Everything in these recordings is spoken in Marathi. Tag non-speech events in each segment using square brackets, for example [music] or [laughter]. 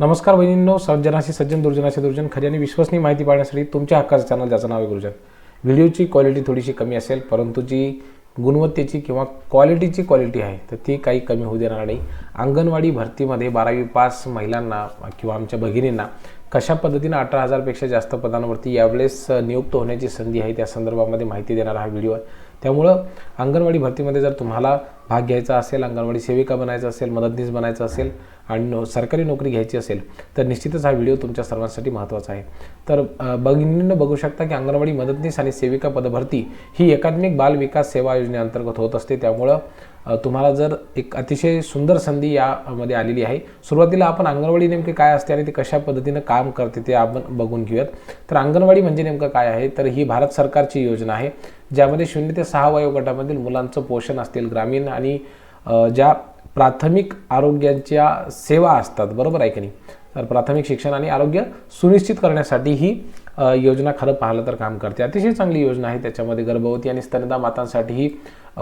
नमस्कार बहिणींनो सज्जनाशी सज्जन दुर्जनाशी दुर्जन खरी आणि विश्वसनीय माहिती पाहण्यासाठी तुमच्या हक्काचं चॅनल ज्याचं नाव आहे गुरुजन. व्हिडिओची क्वालिटी थोडीशी कमी असेल परंतु जी गुणवत्तेची किंवा क्वालिटीची क्वालिटी आहे तर ती काही कमी होऊ देणार नाही. अंगणवाडी भरतीमध्ये बारावी पास महिलांना किंवा आमच्या भगिनींना कशा पद्धतीनं अठरा हजारपेक्षा जास्त पदांवरती यावेळेस नियुक्त होण्याची संधी आहे त्या संदर्भामध्ये माहिती देणारा हा व्हिडिओ आहे. त्यामुळं अंगणवाडी भरतीमध्ये जर तुम्हाला भाग घ्यायचा असेल अंगणवाडी सेविका बनायचं असेल मदतनीस बनायचं असेल आणि नो सरकारी नोकरी घ्यायची असेल तर निश्चितच हा व्हिडिओ तुमच्या सर्वांसाठी महत्त्वाचा आहे. तर अ, बघू शकता की अंगणवाडी मदतनीस आणि सेविका पदभरती ही एकात्मिक बाल विकास सेवा योजनेअंतर्गत होत असते. त्यामुळं तुम्हाला जर एक अतिशय सुंदर संधी यामध्ये आलेली आहे सुरुवातीला आपण अंगणवाडी नेमके काय असते आणि ते कशा पद्धतीनं काम करते ते आपण बघून घेऊयात. तर अंगणवाडी म्हणजे नेमकं काय आहे? तर ही भारत सरकारची योजना आहे ज्यामध्ये शून्य ते सहा वयोगटामधील मुलांचं पोषण असतील ग्रामीण आणि ज्या प्राथमिक आरोग्याच्या सेवा असतात बरोबर आहे की नाही? तर प्राथमिक शिक्षण आणि आरोग्य सुनिश्चित करण्यासाठी ही योजना खरं पाहिलं तर काम करते. अतिशय चांगली योजना आहे त्याच्यामध्ये गर्भवती आणि स्तनदा मातांसाठीही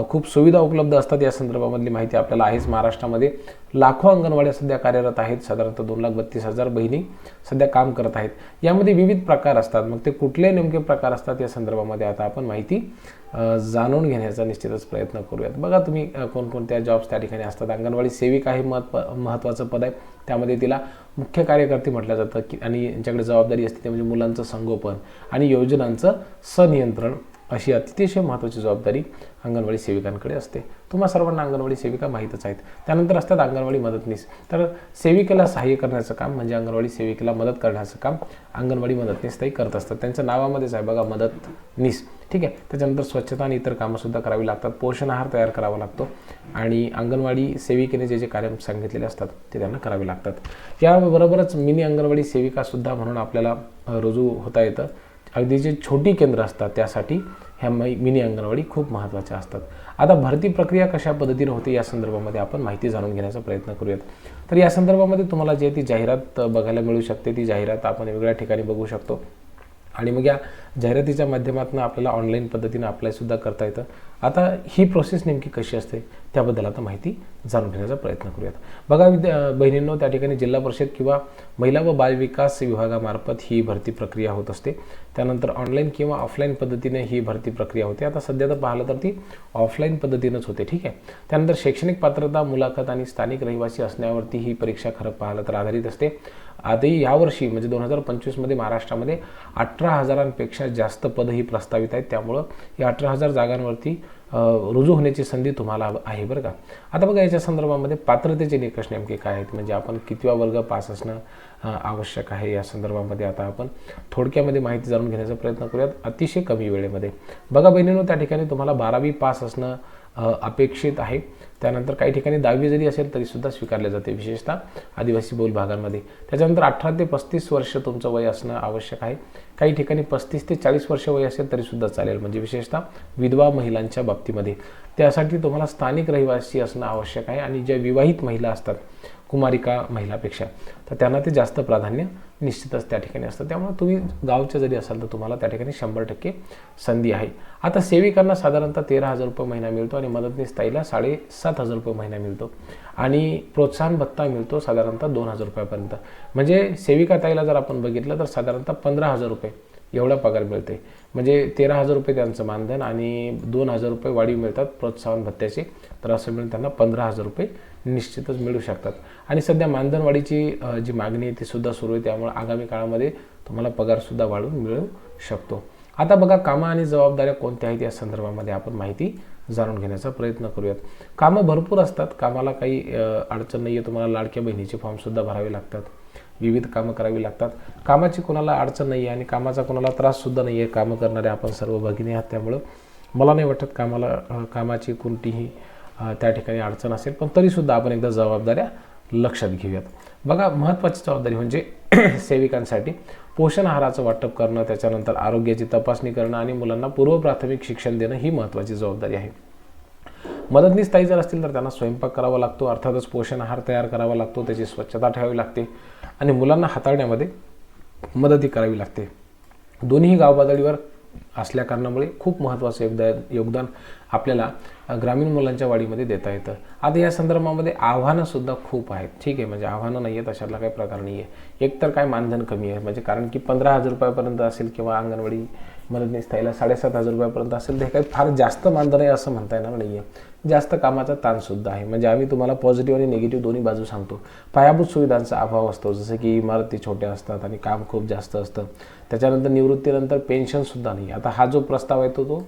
खूप सुविधा उपलब्ध असतात. या संदर्भामधली माहिती आपल्याला आहेच. महाराष्ट्रामध्ये लाखो अंगणवाड्या सध्या कार्यरत आहेत. साधारणतः दोन लाख बत्तीस हजार बहिणी सध्या काम करत आहेत. यामध्ये विविध प्रकार असतात. मग ते कुठले नेमके प्रकार असतात या संदर्भामध्ये आता आपण माहिती जाणून घेण्याचा निश्चितच प्रयत्न करूयात. बघा तुम्ही कोणकोणत्या जॉब्स त्या ठिकाणी असतात. अंगणवाडी सेविका हे महत्त्व महत्त्वाचं पद आहे. त्यामध्ये तिला मुख्य कार्यकर्ते म्हटलं जातं की आणि यांच्याकडे जबाबदारी असते ते म्हणजे मुलांचं संगोपन आणि योजनांचं सनियंत्रण. अशी अतिशय महत्त्वाची जबाबदारी अंगणवाडी सेविकांकडे असते. तुम्हा सर्वांना अंगणवाडी सेविका माहीतच आहेत. त्यानंतर असतात अंगणवाडी मदतनीस. तर सेविकेला सहाय्य करण्याचं काम म्हणजे अंगणवाडी सेविकेला मदत करण्याचं काम अंगणवाडी मदतनीस ताई करत असतात. त्यांच्या नावामध्येच आहे बघा मदतनीस. ठीक आहे? त्याच्यानंतर स्वच्छता आणि इतर कामंसुद्धा करावी लागतात. पोषण आहार तयार करावा लागतो. आणि अंगणवाडी सेविकेने जे जे कार्य सांगितलेले असतात ते त्यांना करावे लागतात. याबरोबरच मिनी अंगणवाडी सेविकासुद्धा म्हणून आपल्याला रुजू होता येतं. अगदी जे छोटी केंद्र असतात त्यासाठी ह्या मै मिनी अंगणवाडी खूप महत्त्वाच्या असतात. आता भरती प्रक्रिया कशा पद्धतीने होते या संदर्भामध्ये आपण माहिती जाणून घेण्याचा प्रयत्न करूयात. तर या संदर्भामध्ये तुम्हाला जे ती जाहिरात बघायला मिळू शकते ती जाहिरात आपण वेगळ्या ठिकाणी बघू शकतो. आणि मग या जाहिरातीच्या माध्यमातून आपल्याला ऑनलाईन पद्धतीने अप्लायसुद्धा करता येतं. आता ही प्रोसेस नेमकी कशी असते त्याबद्दल आता माहिती जाणून घेण्याचा प्रयत्न करूयात. बघा विद्या बहिणींनो त्या ठिकाणी जिल्हा परिषद किंवा महिला व बालविकास विभागामार्फत ही भरती प्रक्रिया होत असते. त्यानंतर ऑनलाईन किंवा ऑफलाईन पद्धतीने ही भरती प्रक्रिया होते. आता सध्या तर पाहिलं तर ती ऑफलाईन पद्धतीनंच होते ठीक आहे. त्यानंतर शैक्षणिक पात्रता मुलाखत आणि स्थानिक रहिवासी असण्यावरती ही परीक्षा खरं पाहिलं तर आधारित असते. आधी यावर्षी म्हणजे दोन हजार पंचवीसमध्ये महाराष्ट्रामध्ये अठरा हजारांपेक्षा जास्त पदं ही प्रस्तावित आहेत. त्यामुळं या अठरा हजार जागांवरती रुजू होण्याची संधी तुम्हाला आहे बरं का? आता बघा याच्या संदर्भामध्ये पात्रतेचे निकष नेमके काय आहेत? म्हणजे आपण कितवा वर्ग पास असणं आवश्यक आहे? या संदर्भामध्ये आता आपण थोडक्यामध्ये माहिती जाणून घेण्याचा प्रयत्न करूयात. अतिशय कमी वेळेमध्ये. बघा बहिणींनो त्या ठिकाणी तुम्हाला बारावी पास असणं अपेक्षित आहे. त्यानंतर काही ठिकाणी दहावी जरी असेल तरीसुद्धा स्वीकारले जाते विशेषतः आदिवासी बहुल भागांमध्ये. त्याच्यानंतर अठरा ते पस्तीस वर्ष तुमचं वय असणं आवश्यक आहे. काही ठिकाणी पस्तीस ते चाळीस वर्ष वय असेल तरीसुद्धा चालेल. म्हणजे विशेषतः विधवा महिलांच्या बाबतीमध्ये. त्यासाठी तुम्हाला स्थानिक रहिवासी असणं आवश्यक आहे आणि ज्या विवाहित महिला असतात कुमारिका महिलापेक्षा तर त्यांना ते जास्त प्राधान्य निश्चितच त्या ठिकाणी असतं. त्यामुळे तुम्ही गावच्या जरी असाल तर तुम्हाला त्या ठिकाणी शंभर टक्के संधी आहे. आता सेविकांना साधारणतः तेरा हजार रुपये महिना मिळतो आणि मदतनीस ताईला साडेसात हजार रुपये महिना मिळतो. आणि प्रोत्साहन भत्ता मिळतो साधारणतः दोन हजार रुपयापर्यंत. म्हणजे सेविका ताईला जर आपण बघितलं तर साधारणतः पंधरा हजार रुपये एवढा पगार मिळते म्हणजे तेरा हजार रुपये त्यांचं मानधन आणि दोन हजार रुपये वाढीव मिळतात प्रोत्साहन भत्त्याचे. तर असं मिळून त्यांना पंधरा हजार रुपये निश्चितच मिळू शकतात. आणि सध्या मानधनवाढीची जी मागणी आहे ती सुद्धा सुरू आहे त्यामुळे आगामी काळामध्ये तुम्हाला पगारसुद्धा वाढून मिळू शकतो. आता बघा कामं आणि जबाबदाऱ्या कोणत्या आहेत या संदर्भामध्ये आपण माहिती जाणून घेण्याचा प्रयत्न करूयात. कामं भरपूर असतात कामाला काही अडचण नाही आहे तुम्हाला लाडक्या बहिणीचे फॉर्मसुद्धा भरावे लागतात. विविध कामं करावी लागतात. कामाची कोणाला अडचण नाही आहे आणि कामाचा कोणाला त्राससुद्धा नाही आहे कामं करणारे आपण सर्व भगिनी आहात त्यामुळं. मला नाही वाटत कामाला कामाची कोणतीही त्या ठिकाणी अडचण असेल पण तरीसुद्धा आपण एकदा जबाबदाऱ्या लक्षात घेऊयात. बघा महत्त्वाची जबाबदारी म्हणजे [clears throat] सेविकांसाठी पोषण आहाराचं वाटप करणं त्याच्यानंतर आरोग्याची तपासणी करणं आणि मुलांना पूर्व प्राथमिक शिक्षण देणं ही महत्त्वाची जबाबदारी आहे. मदतनीस ताई जर असतील तर त्यांना स्वयंपाक करावा लागतो अर्थातच पोषण आहार तयार करावा लागतो त्याची स्वच्छता ठेवावी लागते आणि मुलांना हाताळण्यामध्ये मदती करावी लागते. दोन्ही गाव पातळीवर असल्या कारणामुळे खूप महत्त्वाचं योगदान योगदान आपल्याला ग्रामीण मुलांच्या वाढीमध्ये देता येतं. आता या संदर्भामध्ये आव्हानंसुद्धा खूप आहेत. ठीक आहे म्हणजे आव्हानं नाही आहेत अशातला काही प्रकार नाही आहे एक तर काय मानधन कमी आहे म्हणजे कारण की पंधरा हजार रुपयापर्यंत असेल किंवा अंगणवाडी मदतनीस ताईला साडेसात हजार रुपयापर्यंत असेल ते काही फार जास्त मानधन आहे असं म्हणता येणार नाही आहे जास्त कामाचा ताणसुद्धा आहे. म्हणजे आम्ही तुम्हाला पॉझिटिव्ह आणि निगेटिव्ह दोन्ही बाजू सांगतो. पायाभूत सुविधांचा अभाव असतो जसं की इमारती छोट्या असतात आणि काम खूप जास्त असतं. त्याच्यानंतर निवृत्तीनंतर पेन्शनसुद्धा नाही. आता हा जो प्रस्ताव आहे तो तो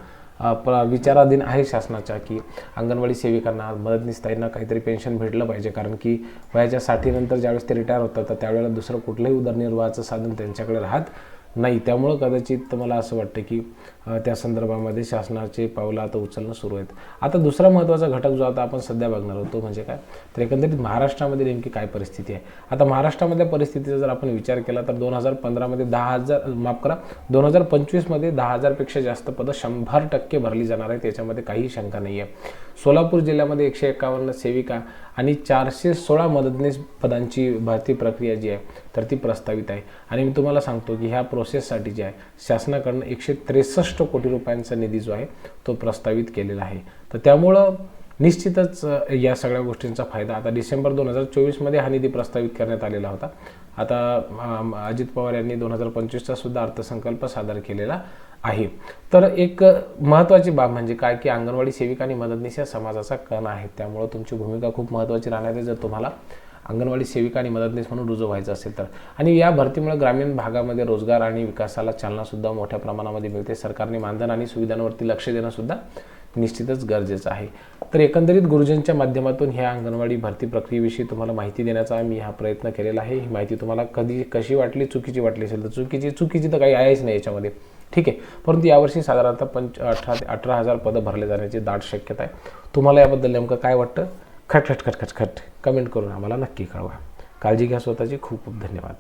प्र विचाराधीन आहे शासनाच्या की अंगणवाडी सेविकांना मदतनीस ताईंना काहीतरी पेन्शन भेटलं पाहिजे. कारण की वयाच्या साठीनंतर ज्यावेळेस ते रिटायर होतात तर त्यावेळेला दुसरं कुठलंही उदरनिर्वाहाचं साधन त्यांच्याकडे राहत नाही. त्यामुळं कदाचित मला असं वाटतं की त्या संदर्भामध्ये शासनाचे पावलं आता उचलणं सुरू आहेत. आता दुसरा महत्त्वाचा घटक जो आता आपण सध्या बघणार आहोत तो म्हणजे काय? तर एकंदरीत महाराष्ट्रामध्ये नेमकी काय परिस्थिती आहे? आता महाराष्ट्रामधल्या परिस्थितीचा जर आपण विचार केला तर दोन हजार पंधरामध्ये दहा हजार माफ करा दोन हजार पंचवीसमध्ये दहा हजारपेक्षा जास्त पदं शंभर टक्के भरली जाणार आहेत. याच्यामध्ये काही शंका नाही आहे. सोलापूर जिल्ह्यामध्ये एकशे एकावन्न सेविका आणि चारशे सोळा मदतनीस पदांची भरती प्रक्रिया जी आहे तर ती प्रस्तावित आहे. आणि मी तुम्हाला सांगतो की ह्या प्रोसेससाठी जे आहे शासनाकडनं एकशे त्रेसष्ट कोटी रुपयांचा निधी जो आहे तो प्रस्तावित केलेला आहे. तर त्यामुळं निश्चितच या सगळ्या गोष्टींचा फायदा आता डिसेंबर दोन हजार चोवीसमध्ये हा निधी प्रस्तावित करण्यात आलेला होता. आता अजित पवार यांनी दोन हजार पंचवीसचा सुद्धा अर्थसंकल्प सादर केलेला आहे. तर एक महत्त्वाची बाब म्हणजे काय की अंगणवाडी सेविका आणि मदतनीस या समाजाचा कण आहे. त्यामुळं तुमची भूमिका खूप महत्त्वाची राहणार आहे जर तुम्हाला. अंगणवाडी सेविका आणि मदतनीस म्हणून रुजू व्हायचं असेल तर. आणि या भरतीमुळे ग्रामीण भागामध्ये रोजगार आणि विकासाला चालनासुद्धा मोठ्या प्रमाणामध्ये मिळते. सरकारने मानधन आणि सुविधांवरती लक्ष देणंसुद्धा निश्चितच गरजेचं आहे. तर एकंदरीत गुरुजनच्या माध्यमातून ह्या अंगणवाडी भरती प्रक्रियेविषयी तुम्हाला माहिती देण्याचा मी हा प्रयत्न केलेला आहे. ही माहिती तुम्हाला कधी कशी वाटली चुकीची वाटली असेल तर चुकीची चुकीची तर काही आहेच नाही याच्यामध्ये. ठीक आहे. परंतु यावर्षी साधारणतः पंच अठरा ते अठरा हजार पदं भरले जाण्याची दाट शक्यता आहे. तुम्हाला याबद्दल नेमकं काय वाटतं? खट खटखट खट. कमेंट करून आम्हाला नक्की कळवा. काळजी घ्या स्वतःची. खूप खूप धन्यवाद.